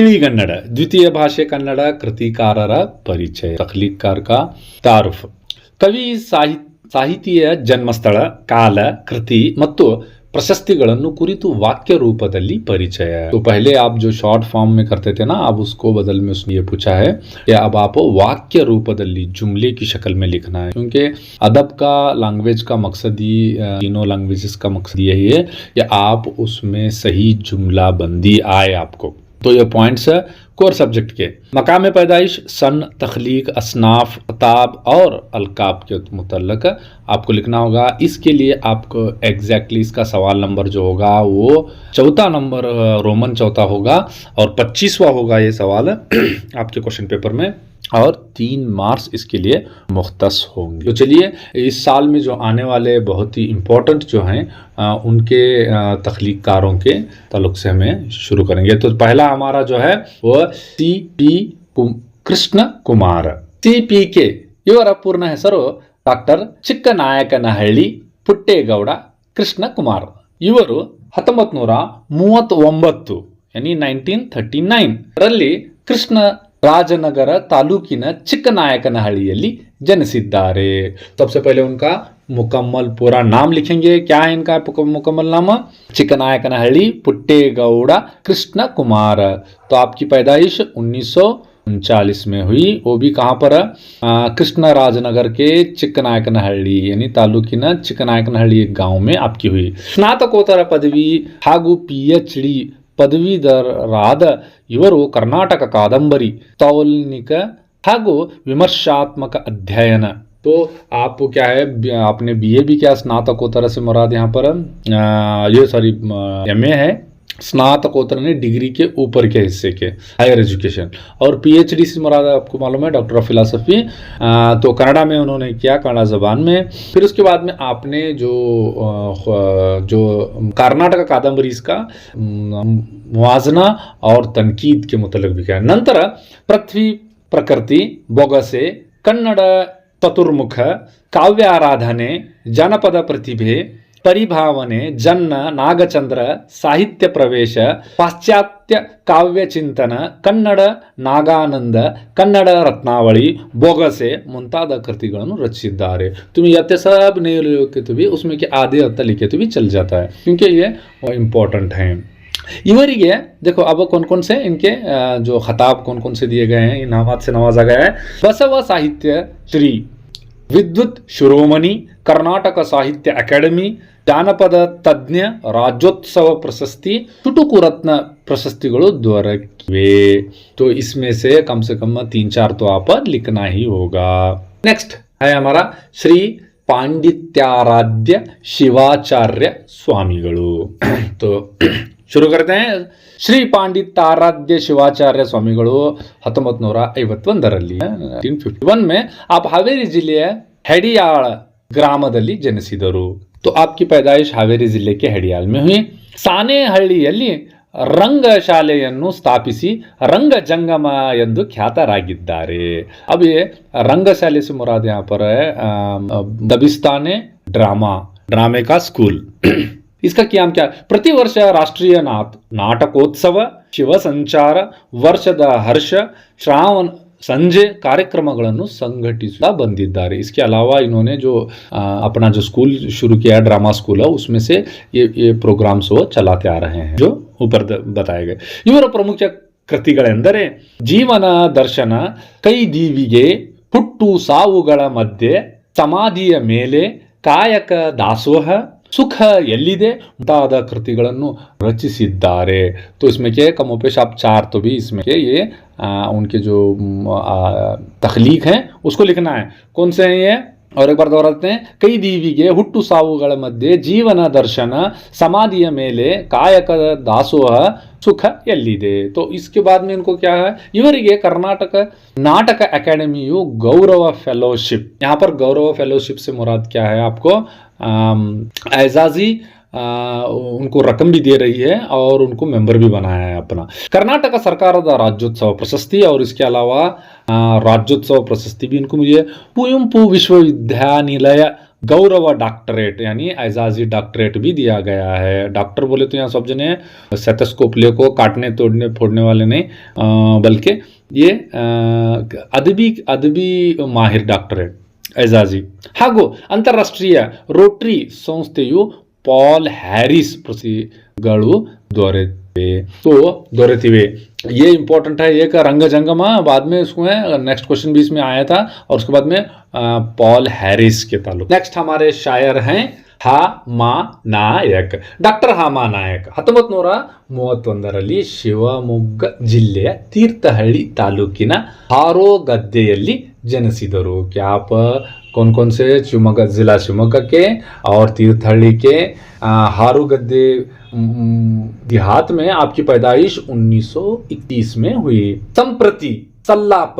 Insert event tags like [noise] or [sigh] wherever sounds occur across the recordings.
ತಿಳಿಗನ್ನಡ ದ್ವಿತೀಯ ಭಾಷೆ ಕನ್ನಡ, ಕೃತಿಕಾರರ ಪರಿಚಯ ತಖ್ಲೀಕಾರಕ ತಾರುಫ್. ಕವಿ, ಸಾಹಿ, ಸಾಹಿತಿಯ ಜನ್ಮಸ್ಥಳ, ಕಾಲ, ಕೃತಿ ಮತ್ತು प्रशस्तिगणनु कुरितु वाक्य रूपದಲ್ಲಿ ಪರಿಚಯ. तो पहले आप जो शॉर्ट फॉर्म में करते थे ना आप उसको बदल में उसने ये पूछा है कि अब आप वाक्य रूप रूपದಲ್ಲಿ जुमले की शक्ल में लिखना है क्योंकि अदब का लैंग्वेज का मकसद ही तीनों लैंग्वेजेस का मकसद यही है कि आप उसमें सही जुमला बंदी आए आपको तो ये पॉइंट्स है। कोर सब्जेक्ट के। मकाम पैदाइश, सन, तख्लीक, असनाफ खताब और अलकाब के मुतलक आपको लिखना होगा, इसके लिए आपको एग्जैक्टली इसका सवाल नंबर जो होगा, वो चौथा नंबर रोमन चौथा होगा और पच्चीसवा होगा ये सवाल [clears throat] आपके क्वेश्चन पेपर में। और तीन मार्क्स इसके लिए मुख्तस होंगे। तो चलिए, इस साल में जो आने वाले बहुत ही इम्पोर्टेंट जो हैं उनके तख्लीकारों के तलुक से हमें शुरू करेंगे। तो पहला हमारा जो है, वो C P Krishna Kumar C P K ಇವರ ಪೂರ್ಣ ಹೆಸರು ಡಾಕ್ಟರ್ ಚಿಕ್ಕನಾಯಕನಹಳ್ಳಿ ಪುಟ್ಟೇಗೌಡ ಕೃಷ್ಣ ಕುಮಾರ್ ಇವರು ಹತ್ತೊಂಬತ್ತು ನೂರ ಮೂವತ್ತೊಂಬತ್ತು ಯಾನಿ ನೈನ್ಟೀನ್ ಥರ್ಟಿ ನೈನ್ ರಲ್ಲಿ ಕೃಷ್ಣ राजनगर ತಾಲೂಕಿನ चिकनायकनहळ्ळिಯಲ್ಲಿ ಜನಿಸಿದ್ದಾರೆ. सबसे पहले उनका मुकम्मल पूरा नाम लिखेंगे क्या है इनका मुकम्मल नाम चिकनायकनहड़ी पुट्टे गौड़ा कृष्ण कुमार तो आपकी पैदाइश उन्नीस उनचालीस में हुई वो भी कहाँ पर कृष्ण राजनगर के चिकनायकनहळ्ळी यानी तालूकिನ एक गाँव में आपकी हुई स्नातकोत्तर पदवी हागू पीएचडी ಪದವೀಧರರಾದ ಇವರು ಕರ್ನಾಟಕ ಕಾದಂಬರಿ ತೌಲ್ನಿಕ ಹಾಗೂ ವಿಮರ್ಶಾತ್ಮಕ अध्ययन तो आप क्या है बी- आपने बीए भी क्या स्नातकोत्तर से मुराद यहाँ पर अ, ये सॉरी एम है स्नातकोत्तर यानी डिग्री के ऊपर के हिस्से के हायर एजुकेशन। और पीएचडी से मुराद आपको मालूम है, डॉक्टर ऑफ़ फिलासफी तो कनाडा में उन्होंने किया, कनाडा जबान में। फिर उसके बाद में आपने जो जो कर्नाटक कादम्बरीज का मुआजना और तनकीद के मुतलक भी किया। नंतर पृथ्वी प्रकृति, बोगसे, कन्नड़ चतुर्मुख, काव्य आराधने, जनपद प्रतिभे ಪರಿಭಾವನೆ ಜನ್ನ ನಾಗಚಂದ್ರ ಸಾಹಿತ್ಯ ಪ್ರವೇಶ ಪಾಶ್ಚಾತ್ಯ ಕಾವ್ಯ ಚಿಂತನ ಕನ್ನಡ ನಾಗಾನಂದ ಕನ್ನಡ ರತ್ನಾವಳಿ ಬೊಗಸೆ ಮುಂತಾದ ಕೃತಿಗಳನ್ನು ರಚಿಸಿದ್ದಾರೆ तुम यत्य सब नहीं लिखे तो भी उसमें के आधे हत्ता लिखे तो भी चल जाता है क्योंकि ये इम्पोर्टेंट हैं ಇವರಿಗೆ देखो अब कौन कौन से इनके अ, जो खताब कौन कौन से दिए गए हैं इनामात से नवाजा गया है बसव साहित्य श्री ವಿದ್ಯುತ್ ಶಿರೋಮಣಿ ಕರ್ನಾಟಕ ಸಾಹಿತ್ಯ ಅಕಾಡೆಮಿ, ಜಾನಪದ ತಜ್ಞ, ರಾಜ್ಯೋತ್ಸವ ಪ್ರಶಸ್ತಿ ಚುಟುಕು ರತ್ನ ಪ್ರಶಸ್ತಿಗಳು ದೊರಕಿವೆ. तो इसमें से कम से कम तीन चार तो आप लिखना ही होगा नेक्स्ट है हमारा श्री पांडित्याराध्य शिवाचार्य स्वामीಗಳು तो ಶುರು करते हैं ಶ್ರೀ ಪಾಂಡಿತಾರಾಧ್ಯ ಶಿವಾಚಾರ್ಯ ಸ್ವಾಮಿಗಳು ಹತ್ತೊಂಬತ್ತು ನೂರ ಐವತ್ತೊಂದರಲ್ಲಿ ಫಿಫ್ಟಿ ಒನ್ ಮೇ ಆ ಹಾವೇರಿ ಜಿಲ್ಲೆಯ ಹೆಡಿಯಾಳ ಗ್ರಾಮದಲ್ಲಿ ಜನಿಸಿದರು तो आपकी पैदाइश ಹಾವೇರಿ ಜಿಲ್ಲೆ के ಹೆಡಿಯಾಲ್ में हुई ಸಾಣೇಹಳ್ಳಿಯಲ್ಲಿ ರಂಗಶಾಲೆಯನ್ನು ಸ್ಥಾಪಿಸಿ ರಂಗ ಜಂಗಮ ಎಂದು ಖ್ಯಾತರಾಗಿದ್ದಾರೆ अब ये रंगशाले से मुराद यहाँ पर है अम, दबिस्ताने ड्रामा ड्रामे का स्कूल [clears throat] इसका क्या क्या ಪ್ರತಿ ವರ್ಷ ರಾಷ್ಟ್ರೀಯ ನಾಟ್ ನಾಟಕೋತ್ಸವ ಶಿವ ಸಂಚಾರ ವರ್ಷದ ಹರ್ಷ ಶ್ರಾವಣ संजय कार्यक्रमಗಳನ್ನು संगठित ಬಂದಿದ್ದಾರೆ इसके अलावा इन्होंने जो अपना जो स्कूल शुरू किया ड्रामा स्कूल है उसमें से ये ये प्रोग्राम्स वो चलाते आ रहे हैं जो ऊपर बताए गए ಇವರ ಪ್ರಮುಖ ಕೃತಿಗಳೆಂದರೆ ಜೀವನ ದರ್ಶನ ಕೈದೀವಿಗೆ ಹುಟ್ಟು ಸಾವುಗಳ ಮಧ್ಯೆ ಸಮಾಧಿಯ ಮೇಲೆ ಕಾಯಕ ದಾಸೋಹ ಸುಖ ಎಲ್ಲಿದೆ ಮುಂತಾದ ಕೃತಿಗಳನ್ನು ರಚಿಸಿದ್ದಾರೆ तो इसमें के कमोपेश आप चार तो भी इसमें के ये आ, उनके जो म, आ, तख्लीक हैं उसको लिखना है कौन से हैं ये और एक बार दोहराते हैं कई ದೀವಿಗೆ ಹುಟ್ಟು ಸಾವುಗಳ ಮಧ್ಯೆ ಜೀವನ ದರ್ಶನ ಸಮಾಧಿಯ ಮೇಲೆ ಕಾಯಕದ ದಾಸೋಹ ಸುಖ ಎಲ್ಲಿದೆ तो इसके बाद में इनको क्या है ಇವರಿಗೆ ಕರ್ನಾಟಕ नाटक अकेडमियु गौरव फेलोशिप यहाँ पर गौरव फेलोशिप से मुराद क्या है आपको अम, एजाजी आ, उनको रकम भी दे रही है और उनको मेंबर भी बनाया है अपना कर्नाटक ಸರ್ಕಾರದ ರಾಜ್ಯೋತ್ಸವ ಪ್ರಶಸ್ತಿ और इसके अलावा आ, राज्योत्सव प्रशस्ति भी इनको मिली है कुवेंपु विश्वविद्यानिलय गौरव डॉक्टरेट यानी एजाजी डॉक्टरेट भी दिया गया है डॉक्टर बोले तो यहाँ सब जने सेथोस्कोप ले को काटने तोड़ने फोड़ने वाले नहीं अ, बल्कि ये अ, ಅದಬಿ ಅದಬಿ ಮಾಹಿರ್ ಡಾಕ್ಟರೇಟ್ ಎಜಾಜಿ ಹಾಗೂ ಅಂತಾರಾಷ್ಟ್ರೀಯ ರೋಟರಿ ಸಂಸ್ಥೆಯು ಪಾಲ್ ಹ್ಯಾರಿಸ್ ಪ್ರಶಸ್ತಿಗಳು ದೊರೆತಿವೆ तो दौरेतिवे ये इंपॉर्टेंट है एक रंग जंगमा बाद में उसमें नेक्स्ट क्वेश्चन भी इसमें आया था और उसके बाद में अ, पॉल हैरिस के ताल्लुक नेक्स्ट हमारे शायर हैं ಹಾ ಮಾ ನಾಯಕ್ ಡಾಕ್ಟರ್ ಹಾಮಾ ನಾಯಕ್ ಹತ್ತೊಂಬತ್ತು ನೂರ ಮೂವತ್ತೊಂದರಲ್ಲಿ ಶಿವಮೊಗ್ಗ ಜಿಲ್ಲೆಯ ತೀರ್ಥಹಳ್ಳಿ ತಾಲೂಕಿನ ಹಾರೋಗದ್ದೆಯಲ್ಲಿ जनिಸಿದರು ಕ್ಯಾಪ कौन कौन से जिला ಜಿಲ್ಲಾ के और तीर्थहली के हारूगद्दे देहात में आपकी पैदाइश 1931 में हुई। संप्रति, सल्लाप,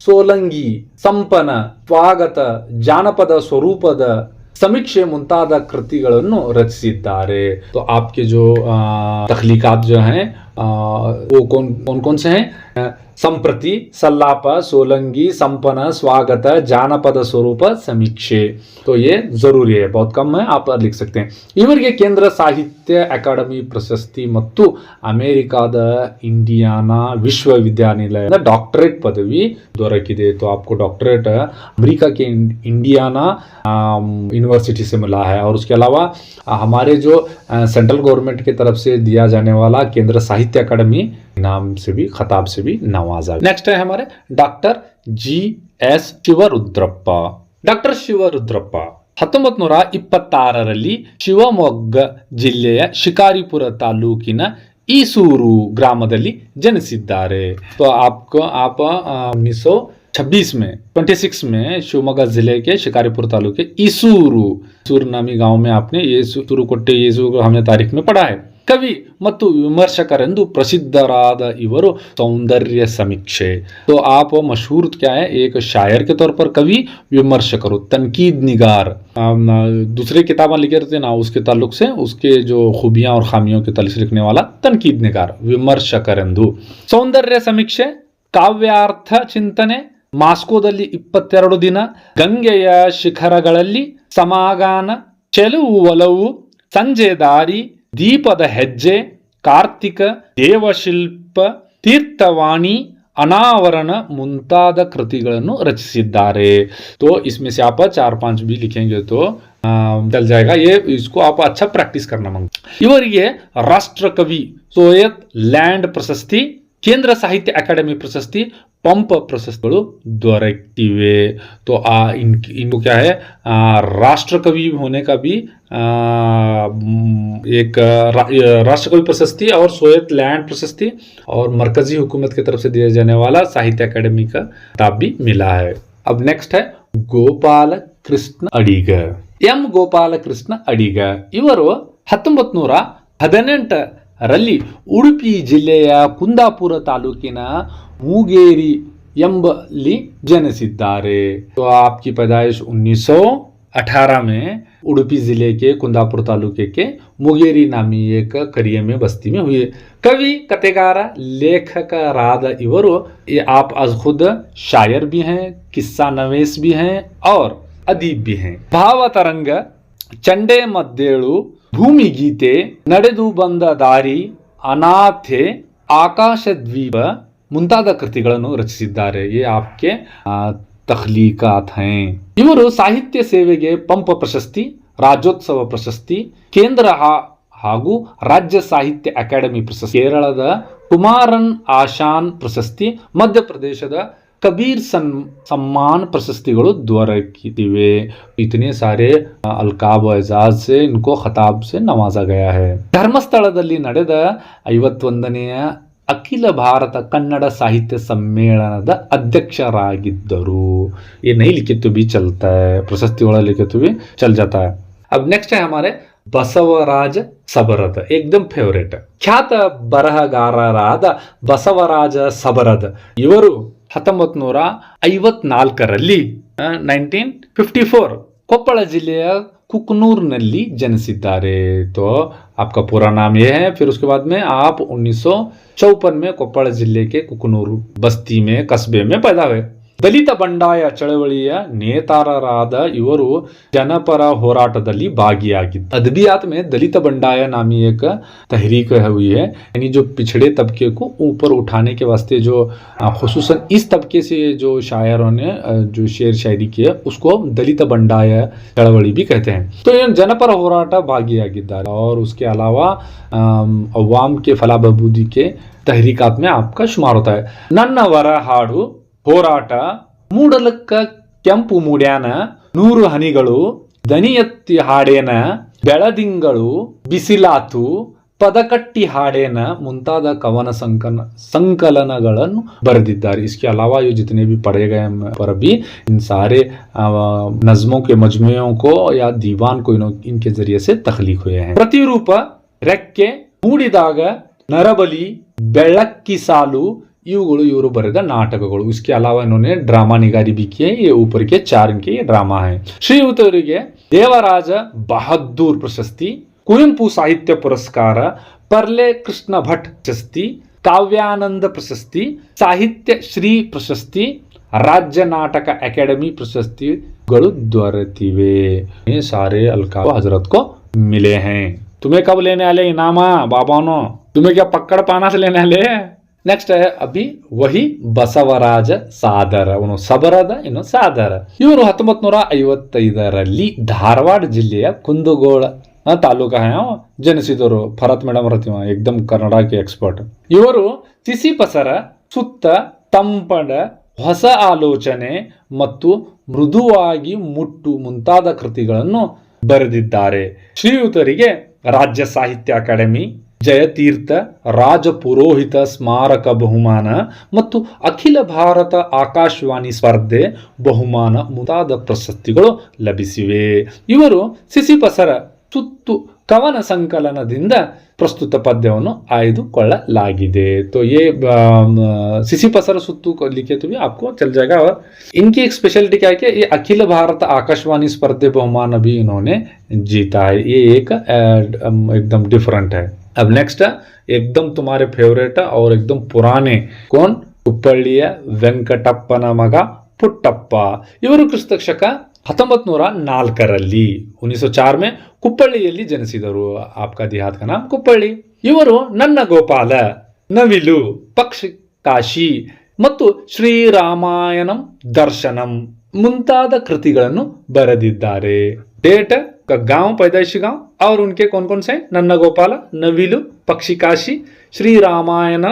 सोलंगी, संपन, स्वागत, जानपद स्वरूप समीक्षे मुंताद कृतिगण रचित तो आपके जो तखलीकात जो हैं वो कौन कौन कौन से हैं? संप्रति, सल्लाप, सोलंगी संपन्न स्वागत, जानपद स्वरूप, समीक्षे। तो ये ज़रूरी है, बहुत कम है, आप लिख सकते हैं। ಇವರಿಗೆ ಕೇಂದ್ರ ಸಾಹಿತ್ಯ प्रशस्ति ಪ್ರಶಸ್ತಿ ಮತ್ತು ಅಮೆರಿಕಾದ ಇಂಡಿಯಾನಾ ವಿಶ್ವವಿದ್ಯಾನಿಲಯದ ಡಾಕ್ಟರೇಟ್ ಪದವಿ दे तो आपको डॉक्टरेट अमेरिका के इंडियाना यूनिवर्सिटी से मिला है। और उसके अलावा, हमारे जो सेंट्रल गवर्नमेंट की तरफ़ से दिया जाने वाला केंद्र साहित्य अकादमी नाम से भी खताब से भी नवाजा नेक्स्ट है हमारे doctor G S Shivarudrappa doctor Shivarudrappa ಹತ್ತೊಂಬತ್ತು ನೂರ ಇಪ್ಪತ್ತಾರರಲ್ಲಿ ಶಿವಮೊಗ್ಗ ಜಿಲ್ಲೆಯ ಶಿಕಾರಿಪುರ ತಾಲೂಕಿನ ಈಸೂರು ಗ್ರಾಮದಲ್ಲಿ ಜನಿಸಿದ್ದಾರೆ तो आपको आप उन्नीस सौ छब्बीस में ट्वेंटी सिक्स में शिवमोगा जिले के शिकारीपुर तालुके ईसूरू ईसूर नामी गांव में आपने ये ತುರುಕೊಟ್ಟೆ ಯೇಸು हमने तारीख में पढ़ा है ಕವಿ ಮತ್ತು ವಿಮರ್ಶಕರೆಂದು ಪ್ರಸಿದ್ಧರಾದ ಇವರು ಸೌಂದರ್ಯ ಸಮೀಕ್ಷೆ तो आप मशहूर क्या है एक शायर के तौर पर कवि विमर्शक तनकीद निगार अम, दूसरे किताबें लिखे रहते हैं ना उसके ताल्लुक से उसके जो खूबियां और खामियों के ताल्लुक से लिखने वाला तनकीद निगार ವಿಮರ್ಶಕರೆಂದು ಸೌಂದರ್ಯ ಸಮೀಕ್ಷೆ ಕಾವ್ಯಾರ್ಥ ಚಿಂತನೆ ಮಾಸ್ಕೋದಲ್ಲಿ ಇಪ್ಪತ್ತೆರಡು ದಿನ ಗಂಗೆಯ ಶಿಖರಗಳಲ್ಲಿ ಸಮಾಗಾನ ಚೆಲುವು ಒಲವು ಸಂಜೆ ದಾರಿ ದೀಪದ ಹೆಜ್ಜೆ ಕಾರ್ತಿಕ ದೇವಶಿಲ್ಪ ತೀರ್ಥವಾಣಿ अनावरण ಮುಂತಾದ ಕೃತಿಗಳನ್ನು ರಚಿಸಿದ್ದಾರೆ तो इसमें से आप चार पांच भी लिखेंगे तो आ, चल जाएगा ये इसको आप अच्छा प्रैक्टिस करना मंग ಇವರಿಗೆ ರಾಷ್ಟ್ರಕವಿ ಸೋಯತ್ ಲ್ಯಾಂಡ್ ಪ್ರಶಸ್ತಿ केंद्र साहित्य अकाडमी प्रशस्ति पंप प्रशस्त दौरती तो आ, इन इनको क्या है राष्ट्रकवि राष्ट्र कवि होने का भी आ, एक रा, राष्ट्र कवि प्रशस्ति और सोयत लैंड प्रशस्ति और मरकजी हुकूमत की तरफ़ से दिया जाने वाला साहित्य अकाडमी का ताब भी मिला है अब नेक्स्ट है ಗೋಪಾಲ ಕೃಷ್ಣ एम गोपाल कृष्ण ಅಡಿಗ. इवर ಹತ್ತೊಂಬತ್ नूरा हद ಹದಿನೆಂಟರಲ್ಲಿ ಉಡುಪಿ ಜಿಲ್ಲೆಯ ಕುಂದಾಪುರ ತಾಲೂಕಿನ ಮೂಗೇರಿ ಎಂಬಲ್ಲಿ ಜನಿಸಿದ್ದಾರೆ तो आपकी पैदाइश 1918 में उडुपी जिले के कुंदापुर तालुके के मुगेरी नामी एक करिये में बस्ती में हुए कवि कथेगार लेखकराद इवरो ये आप आज खुद शायर भी हैं किस्सा नवेश भी हैं और अदीब भी हैं ಭಾವತರಂಗ ಚಂಡೆ ಮದ್ದೇಳು ಭೂಮಿ ಭೂಮಿಗೀತೆ ನಡೆದು ಬಂದ ದಾರಿ, ಅನಾಥೆ ಆಕಾಶ ದ್ವೀಪ ಮುಂತಾದ ಕೃತಿಗಳನ್ನು ರಚಿಸಿದ್ದಾರೆ. ಏ ಆಪ್ಕೆ ತಖ್ಲೀಕಾತ್ ಇವರು ಸಾಹಿತ್ಯ ಸೇವೆಗೆ ಪಂಪ ಪ್ರಶಸ್ತಿ, ರಾಜ್ಯೋತ್ಸವ ಪ್ರಶಸ್ತಿ, ಕೇಂದ್ರ ಹಾಗೂ ರಾಜ್ಯ ಸಾಹಿತ್ಯ ಅಕಾಡೆಮಿ ಪ್ರಶಸ್ತಿ, ಕೇರಳದ ಕುಮಾರನ್ ಆಶಾನ್ ಪ್ರಶಸ್ತಿ, ಮಧ್ಯಪ್ರದೇಶದ ಕಬೀರ್ ಸನ್ ಸಮ್ಮಾನ ಪ್ರಶಸ್ತಿಗಳು ದೊರಕಿದಿವೆ ಇತನೇ ಸಾರೆ, ಅಲ್ಕಾಬ್ ಎಜಾಜ್ ಸೆ, ಇನ್ಕೋ ಖತಾಬ್ ಸೆ ನವಾಜ ಗಯಾ ಹೇ. ಧರ್ಮಸ್ಥಳದಲ್ಲಿ ನಡೆದ ಐವತ್ತೊಂದನೆಯ ಅಖಿಲ ಭಾರತ ಕನ್ನಡ ಸಾಹಿತ್ಯ ಸಮ್ಮೇಳನದ ಅಧ್ಯಕ್ಷರಾಗಿದ್ದರು. ಏನೈ ನೈ ಲಿಖಿತ್ತು ಬಿ ಚಲ್ತಾ ಪ್ರಶಸ್ತಿಗಳ ಲಿಖಿತ್ತು ಬಿ ಚಲ್ ಜಾತಾ ಅಬ್ ನೆಕ್ಸ್ಟ್ ಹಮಾರೆ ಬಸವರಾಜ ಸಬರದ್, ಏಕ್ದಮ್ ಫೇವರೇಟ್ ಖ್ಯಾತ ಬರಹಗಾರರಾದ ಬಸವರಾಜ ಸಬರದ್. ಇವರು ಹತ್ತೊಂಬತ್ತು ನೂರ ಐವತ್ನಾಲ್ಕರಲ್ಲಿ ನೈನ್ಟೀನ್ ಫಿಫ್ಟಿ ಫೋರ್ कुकनूर नली तारे तो आपका पूरा नाम ये है फिर उसके बाद में आप उन्नीस में कोप्पड़ ज़िले के कुकनूर बस्ती में कस्बे में पैदा हुए ದಲಿತ ಬಂಡಾಯ ಚಳವಳಿಯ ನೇತಾರರಾದ ಇವರು ಜನಪರ ಹೋರಾಟದಲ್ಲಿ ಭಾಗಿಯಾಗಿದ್ದ अदबियात में दलित बंडाया नामी एक तहरीक हुई है यानी जो पिछड़े तबके को ऊपर उठाने के वास्ते जो खसूस इस तबके से जो शायरों ने अ, जो शेर शायरी की है उसको दलित बंडाय चळवळी भी कहते हैं तो ये जनपर ಹೋರಾಟ ಭಾಗಿಯಾಗಿದ್ದಾರೆ और उसके अलावा अम, अवाम के फला बहबूदी के तहरीकात में आपका शुमार होता है ನನ್ನವರ ಹಾಡು ಹೋರಾಟ, ಮೂಡಲಕ್ಕ ಕೆಂಪು ಮೂಡ್ಯಾನ, ನೂರು ಹನಿಗಳು, ದನಿಯತ್ತಿ ಹಾಡೇನ, ಬೆಳದಿಂಗಳು, ಬಿಸಿಲಾತು, ಪದಕಟ್ಟಿ ಹಾಡೇನ ಮುಂತಾದ ಕವನ ಸಂಕನ, ಸಂಕಲನಗಳನ್ನು ಬರೆದಿದ್ದಾರೆ. ಇಸ್ಕೆ अलावा ये ಬಿ ಪಡೆಗರಬಿ पढ़े गए पर भी इन सारे नज्मों के मजमुओं को या दीवान ಇನ್ಕೆ इनके जरिए से ಪ್ರತಿರೂಪ ರೆಕ್ಕೆ ಮೂಡಿದಾಗ ನರಬಲಿ, ಬೆಳಕ್ಕಿ ಸಾಲು इवर बरद नाटक इसके अलावा इन्होंने ड्रामा निगारी भी किए ये ऊपर के चार के ड्रामा है श्रीयुतवे देवराज बहादुर प्रशस्ति कुंपु साहित्य पुरस्कार पर्ले कृष्ण भट प्रशस्ति काव्यानंद प्रशस्ति साहित्य श्री प्रशस्ति राज्य नाटक अकेडमी प्रशस्ति दरतीवे ये सारे अलका हज़रत को मिले हैं तुम्हें कब लेने आले इनामा बाबानो तुम्हें क्या पकड़ पाना से लेने आले ನೆಕ್ಸ್ಟ್ ಅಭಿ ವಹಿ ಬಸವರಾಜ ಸಾದರ ಅವನು ಸಬರದ, ಇನ್ನು ಸಾದರ. ಇವರು ಹತ್ತೊಂಬತ್ ನೂರ ಐವತ್ತೈದರಲ್ಲಿ ಧಾರವಾಡ ಜಿಲ್ಲೆಯ ಕುಂದಗೋಳ ತಾಲೂಕ ಜನಿಸಿದರು. ಭರತ್ ಮೇಡಮ್ ರತಿಮ ಎಕ್ದಮ್ ಕನ್ನಡಕ್ಕೆ ಎಕ್ಸ್ಪರ್ಟ್ ಇವರು ಸಿಸಿಪಸರ ಸುತ್ತ ತಂಪಡ, ಹೊಸ ಆಲೋಚನೆ ಮತ್ತು ಮೃದುವಾಗಿ ಮುಟ್ಟು ಮುಂತಾದ ಕೃತಿಗಳನ್ನು ಬರೆದಿದ್ದಾರೆ. ಶ್ರೀಯುತರಿಗೆ ರಾಜ್ಯ ಸಾಹಿತ್ಯ ಅಕಾಡೆಮಿ ಜಯತೀರ್ಥ ರಾಜ ಪುರೋಹಿತ ಸ್ಮಾರಕ ಬಹುಮಾನ ಮತ್ತು ಅಖಿಲ ಭಾರತ ಆಕಾಶವಾಣಿ ಸ್ಪರ್ಧೆ ಬಹುಮಾನ ಮುಂತಾದ ಪ್ರಶಸ್ತಿಗಳು ಲಭಿಸಿವೆ ಇವರು ಸಿಸಿಪಸರ ಸುತ್ತು ಕವನ ಸಂಕಲನದಿಂದ ಪ್ರಸ್ತುತ ಪದ್ಯವನ್ನು ಆಯ್ದುಕೊಳ್ಳಲಾಗಿದೆ तो ये अम, सिसिपसर सुत्तू को लिखे तो भी आपको चल जाएगा और इनकी एक स्पेशलिटी क्या है कि ये अखिल भारत आकाशवाणी स्पर्धे बहुमान भी इन्होंने जीता है ये एक अ, अम, एकदम डिफरेंट है अब नेक्स्ट एकदम तुम्हारे फेवरेट और एकदम पुराने कौन ಕುಪ್ಪಳ್ಳಿಯ ವೆಂಕಟಪ್ಪನ ಮಗ ಪುಟ್ಟಪ್ಪ ಇವರು ಕ್ರಿಸ್ತ ಶಕ ಹತ್ತೊಂಬತ್ ನೂರ ನಾಲ್ಕರಲ್ಲಿ ಉನ್ನಿಸೋ ಚಾರ್ ಮೇ ಕುಪ್ಪಳ್ಳಿಯಲ್ಲಿ ಜನಿಸಿದರು ಆಪ್ಕಾ ದೇಹಾತ್ ಕಾ ನಾಮ್ ಕುಪ್ಪಳ್ಳಿ ಇವರು ನನ್ನ ಗೋಪಾಲ ನವಿಲು ಪಕ್ಷಿ ಕಾಶಿ ಮತ್ತು ಶ್ರೀರಾಮಾಯಣಂ ದರ್ಶನಂ ಮುಂತಾದ ಕೃತಿಗಳನ್ನು ಬರೆದಿದ್ದಾರೆ ಡೇಟ್ गांव पैदाइशी गांव और उनके कौन कौन से हैं? नन्ना गोपाल नविलु पक्षी काशी श्री रामायण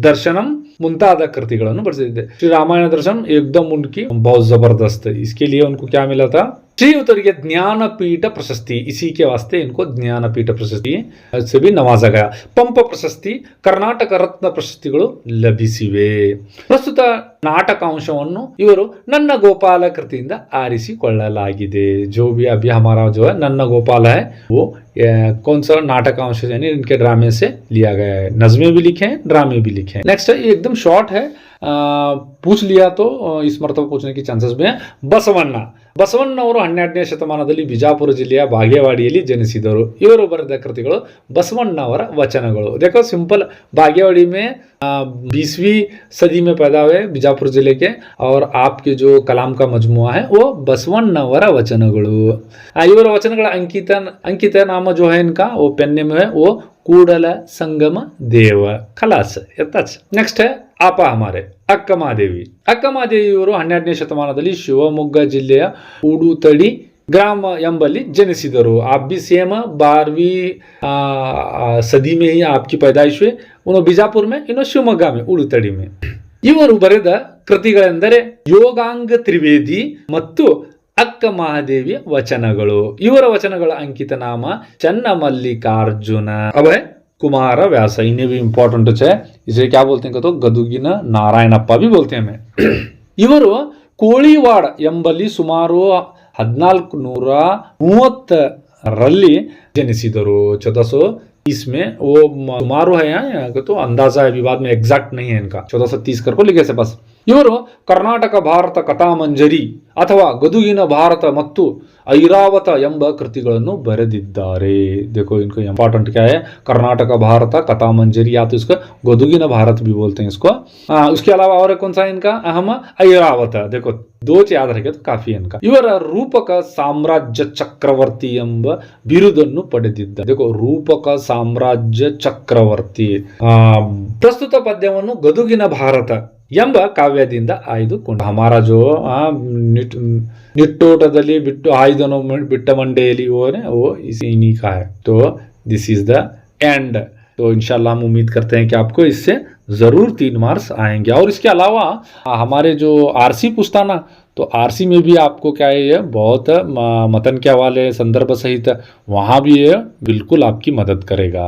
दर्शनम ಮುಂತಾದ ಕೃತಿಗಳನ್ನು ಬರೆದಿದೆ ಶ್ರೀ ರಾಮಾಯಣ ದರ್ಶನ್ एकदम उनकी बहुत जबरदस्त है इसके लिए उनको क्या मिला था ಶ್ರೀಯುತರಿಗೆ ಜ್ಞಾನಪೀಠ ಪ್ರಶಸ್ತಿ इसी के वास्ते इनको ಜ್ಞಾನಪೀಠ ಪ್ರಶಸ್ತಿ से भी नवाजा गया ಪಂಪ ಪ್ರಶಸ್ತಿ ಕರ್ನಾಟಕ ರತ್ನ ಪ್ರಶಸ್ತಿಗಳು ಲಭಿಸಿವೆ ಪ್ರಸ್ತುತ ನಾಟಕಾಂಶವನ್ನು ಇವರು ನನ್ನ ಗೋಪಾಲ ಕೃತಿಯಿಂದ ಆರಿಸಿಕೊಳ್ಳಲಾಗಿದೆ जो भी अभी हमारा जो है नन्ना गोपाल है वो अ, कौन सा नाटकांश यानी इनके ड्रामे से लिया गया है नज़में भी लिखे हैं ड्रामे भी लिखे हैं नेक्स्ट है ये एकदम शॉर्ट है अ, पूछ लिया तो अ, इस मरतबा पूछने की ಚಾನ್ಸಸ್ भी हैं ಬಸವಣ್ಣ बसवण्णवर हनर्ने शतमान बिजापुर ज़िले बगेवाड़ी जनसद इवर बरद कृति बसवण्णवर वचन देखो सिंपल बगेवाड़ी में बीसवीं सदी में पैदा हुए बिजापुर ज़िले के और आपके जो कलाम का मजमुआ है वो बसवण्णवर वचन इवर वचन अंकित अंकित नाम जो है इनका वो पेन्म है वो कूडल संगम देव खलास नेक्स्ट है ಅಪಹಮಾರೆ ಅಕ್ಕಮಾದೇವಿ. ಅಕ್ಕಮಾದೇವಿಯವರು ಹನ್ನೆರಡನೇ ಶತಮಾನದಲ್ಲಿ ಶಿವಮೊಗ್ಗ ಜಿಲ್ಲೆಯ ಉಡುತಡಿ ಗ್ರಾಮ ಎಂಬಲ್ಲಿ ಜನಿಸಿದರು. ಅಬ್ಬಿ ಸೇಮ ಬಾರ್ವಿ ಸದಿ ಆಪ್ಕಿ ಪೈದಾಯಿಶ್ವೆ, ಇನ್ನು ಬಿಜಾಪುರ್ ಮೇ, ಇನ್ನು ಶಿವಮೊಗ್ಗ ಮೇ ಉಡುತಡಿ ಮೇ. ಇವರು ಬರೆದ ಕೃತಿಗಳೆಂದರೆ ಯೋಗಾಂಗ ತ್ರಿವೇದಿ ಮತ್ತು ಅಕ್ಕ ಮಹಾದೇವಿಯ ವಚನಗಳು. ಇವರ ವಚನಗಳ ಅಂಕಿತ ನಾಮ ಚನ್ನಮಲ್ಲಿಕಾರ್ಜುನ. ಅವೇ कुमार व्यास इन्हें भी इंपॉर्टेंट है इसे क्या बोलते हैं तो ಗದುಗಿನ ನಾರಾಯಣಪ್ಪ भी बोलते हैं हमें ಇವರು ಕೋಳಿವಾಡ ಎಂಬಲ್ಲಿ ಸುಮಾರು ಹದಿನಾಲ್ಕು ನೂರ ಮೂವತ್ತರಲ್ಲಿ ಜನಿಸಿದರು चौदह सौ इसमें वो म- सुमारू है यहाँ यहाँ का तो अंदाजा है विवाद में एग्जैक्ट नहीं है इनका चौदह सौ तीस कर को लिखे से बस ಇವರು ಕರ್ನಾಟಕ ಭಾರತ ಕಥಾಮಂಜರಿ ಅಥವಾ ಗದುಗಿನ ಭಾರತ ಮತ್ತು ಐರಾವತ ಎಂಬ ಕೃತಿಗಳನ್ನು ಬರೆದಿದ್ದಾರೆ देखो इनको इंपॉर्टेंट क्या है कर्नाटक भारत कथा मंजरी या तो इसको गदुगिन भारत भी बोलते हैं इसको आ, उसके अलावा और कौन सा है इनका अहम ಐರಾವತ देखो दो ಯಾದ रखे तो काफी है इनका ಇವರ ರೂಪಕ ಸಾಮ್ರಾಜ್ಯ ಚಕ್ರವರ್ತಿ ಎಂಬ ಬಿರುದನ್ನು ಪಡೆದಿದ್ದ देखो ರೂಪಕ ಸಾಮ್ರಾಜ್ಯ ಚಕ್ರವರ್ತಿ ಆ, ಪ್ರಸ್ತುತ ಪದ್ಯವನ್ನು ಗದುಗಿನ ಭಾರತ ಎಂಬ ಕಾವ್ಯದಿಂದ ಆಯ್ದುಕೊಂಡು ಹಮಾರ ಜೋ ಆ, ನಿಟ್- ನಿಟ್ಟೋಟದಲ್ಲಿ ಬಿಟ್ಟು ಆಯ್ದನು ಮ- ಬಿಟ್ಟ ಮಂಡೆಯಲ್ಲಿ ಓನೆ वो इसी इन्हीं का है तो दिस इज द एंड तो इंशाल्लाह हम उम्मीद करते हैं कि आपको इससे ज़रूर तीन मार्क्स आएंगे और इसके अलावा आ, हमारे जो आरसी पुस्ताना तो आरसी में भी आपको क्या है ये बहुत म- मतन के हवाले संदर्भ सहित वहाँ भी ये बिल्कुल आपकी मदद करेगा